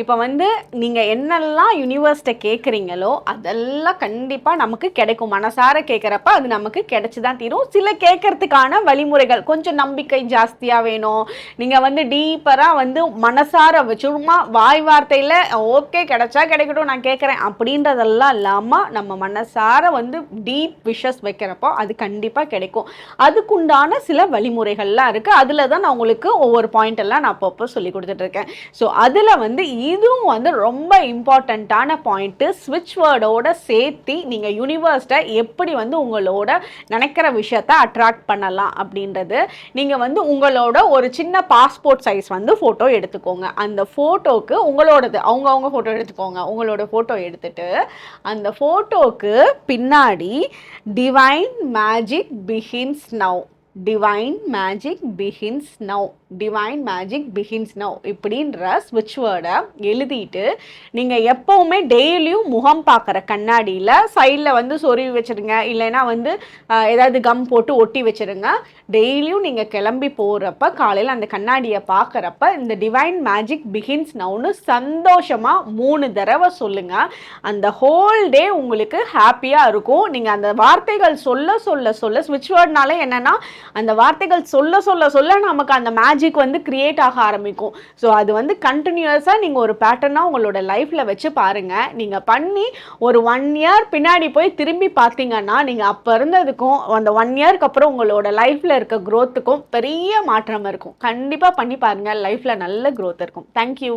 இப்போ வந்து நீங்கள் என்னெல்லாம் யூனிவர்ஸ்ட்டை கேட்குறீங்களோ அதெல்லாம் கண்டிப்பாக நமக்கு கிடைக்கும். மனசார கேட்குறப்ப அது நமக்கு கிடைச்சி தான் தீரும். சில கேட்கறதுக்கான வழிமுறைகள் கொஞ்சம் நம்பிக்கை ஜாஸ்தியாக வேணும். நீங்கள் வந்து டீப்பராக வந்து மனசார சும்மா வாய் வார்த்தையில் ஓகே கிடைச்சா கிடைக்கட்டும் நான் கேட்குறேன் அப்படின்றதெல்லாம் இல்லாமல் நம்ம மனசார வந்து டீப் விஷஸ் வைக்கிறப்போ அது கண்டிப்பாக கிடைக்கும். அதுக்குண்டான சில வழிமுறைகள்லாம் இருக்குது அதில் தான் நான் உங்களுக்கு ஒவ்வொரு பாயிண்ட் எல்லாம் நான் அப்பப்போ சொல்லி கொடுத்துட்ருக்கேன் ஸோ அதில் வந்து இதுவும் வந்து ரொம்ப இம்பார்ட்டண்ட்டான பாயிண்ட்டு ஸ்விட்ச் வேர்டோட சேர்த்து நீங்கள் யூனிவர்ஸ்ட்டை எப்படி வந்து உங்களோட நினைக்கிற விஷயத்த அட்ராக்ட் பண்ணலாம் அப்படின்றது நீங்கள் வந்து உங்களோட ஒரு சின்ன பாஸ்போர்ட் சைஸ் வந்து ஃபோட்டோ எடுத்துக்கோங்க. அந்த ஃபோட்டோக்கு உங்களோடது அவங்கவுங்க ஃபோட்டோ எடுத்துக்கோங்க. உங்களோட ஃபோட்டோ எடுத்துட்டு அந்த ஃபோட்டோக்கு பின்னாடி divine magic begins now divine magic begins now divine magic begins now இப்படின்ற ஸ்விட்ச் வேர்டை எழுதிட்டு நீங்கள் எப்போவுமே டெய்லியும் முகம் பார்க்குற கண்ணாடியில் சைடில் வந்து சொருவி வச்சுருங்க. இல்லைன்னா வந்து ஏதாவது கம் போட்டு ஒட்டி வச்சுருங்க. டெய்லியும் நீங்கள் கிளம்பி போகிறப்ப காலையில் அந்த கண்ணாடியை பார்க்குறப்ப இந்த டிவைன் மேஜிக் பிகின்ஸ் நவ்னு சந்தோஷமாக மூணு தடவை சொல்லுங்கள் அந்த ஹோல் டே உங்களுக்கு ஹாப்பியாக இருக்கும். நீங்கள் அந்த வார்த்தைகள் சொல்ல சொல்ல சொல்ல ஸ்விட்ச் வேர்ட்னாலே என்னென்னா அந்த வார்த்தைகள் சொல்ல சொல்ல சொல்ல நமக்கு அந்த மேஜிக் வந்து கிரியேட் ஆக ஆரம்பிக்கும். ஸோ அது வந்து கண்டினியூஸாக நீங்கள் ஒரு பேட்டர்னாக உங்களோட லைஃப்பில் வச்சு பாருங்கள் நீங்கள் பண்ணி ஒரு ஒன் இயர் பின்னாடி போய் திரும்பி பார்த்தீங்கன்னா நீங்கள் அப்போ இருந்ததுக்கும் அந்த ஒன் இயர்க்கு அப்புறம் உங்களோட லைஃப்பில் இருக்க க்ரோத்துக்கும் பெரிய மாற்றம் இருக்கும். கண்டிப்பாக பண்ணி பாருங்கள் லைஃப்பில் நல்ல க்ரோத் இருக்கும். தேங்க்யூ